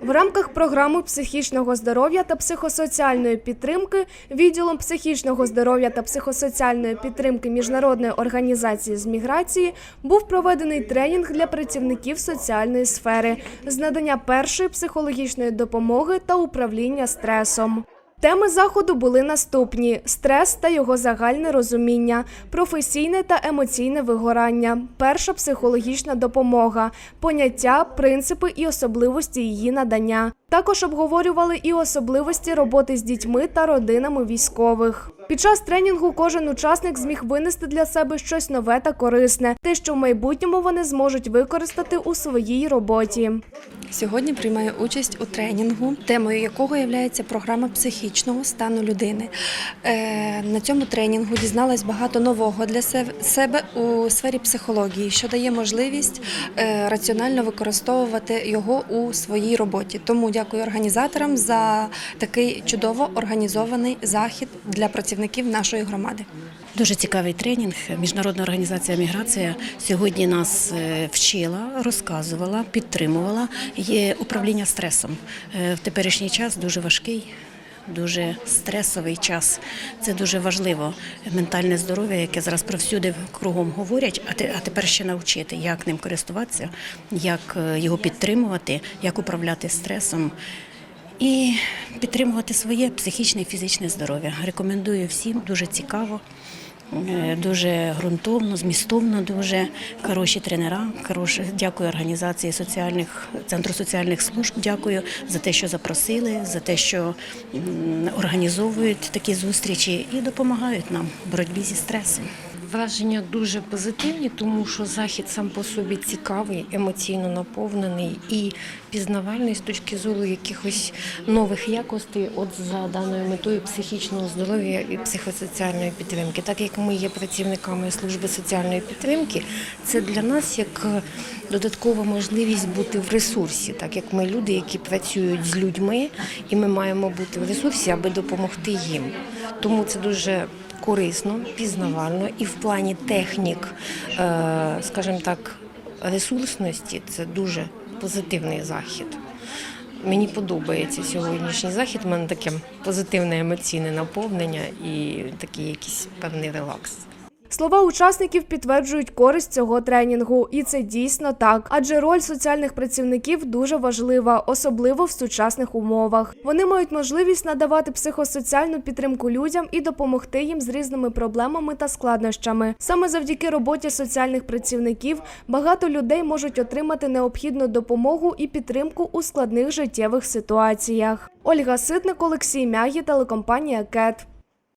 В рамках програми психічного здоров'я та психосоціальної підтримки відділом психічного здоров'я та психосоціальної підтримки міжнародної організації з міграції був проведений тренінг для працівників соціальної сфери з надання першої психологічної допомоги та управління стресом. Теми заходу були наступні: стрес та його загальне розуміння, професійне та емоційне вигорання, перша психологічна допомога, поняття, принципи і особливості її надання. Також обговорювали і особливості роботи з дітьми та родинами військових. Під час тренінгу кожен учасник зміг винести для себе щось нове та корисне, те, що в майбутньому вони зможуть використати у своїй роботі. Сьогодні приймаю участь у тренінгу, темою якого є програма психічного стану людини. Е, На цьому тренінгу дізналась багато нового для себе у сфері психології, що дає можливість е, раціонально використовувати його у своїй роботі. Тому дякую організаторам за такий чудово організований захід для працівників нашої громади. Дуже цікавий тренінг. Міжнародна організація міграція сьогодні нас е, вчила, розказувала, підтримувала. Є управління стресом. Е, В теперішній час дуже важкий. Дуже стресовий час. Це дуже важливо. Ментальне здоров'я, яке зараз провсюди кругом говорять, а те- а тепер ще навчити, як ним користуватися, як е, його підтримувати, як управляти стресом і підтримувати своє психічне і фізичне здоров'я. Рекомендую всім, дуже цікаво. Е, Дуже ґрунтовно, змістовно, дуже хороші тренера. Хороші. Дякую організації соціальних центру соціальних служб. Дякую за те, що запросили, за те, що організовують такі зустрічі і допомагають нам в боротьбі зі стресом. Враження дуже позитивні, тому що захід сам по собі цікавий, емоційно наповнений і пізнавальний з точки зору якихось нових якостей, от за даною метою психічного здоров'я і психосоціальної підтримки. Так як ми є працівниками служби соціальної підтримки, це для нас як додаткова можливість бути в ресурсі, так як ми люди, які працюють з людьми, і ми маємо бути в ресурсі, аби допомогти їм. Тому це дуже корисно, пізнавально і в плані технік, е, скажімо так, ресурсності це дуже позитивний захід. Мені подобається сьогоднішній захід. У мене таке позитивне емоційне наповнення і такий якийсь певний релакс. Слова учасників підтверджують користь цього тренінгу, і це дійсно так. Адже роль соціальних працівників дуже важлива, особливо в сучасних умовах. Вони мають можливість надавати психосоціальну підтримку людям і допомогти їм з різними проблемами та складнощами. Саме завдяки роботі соціальних працівників багато людей можуть отримати необхідну допомогу і підтримку у складних життєвих ситуаціях. Ольга Ситник, Олексій Мягі, телекомпанія КЕТ.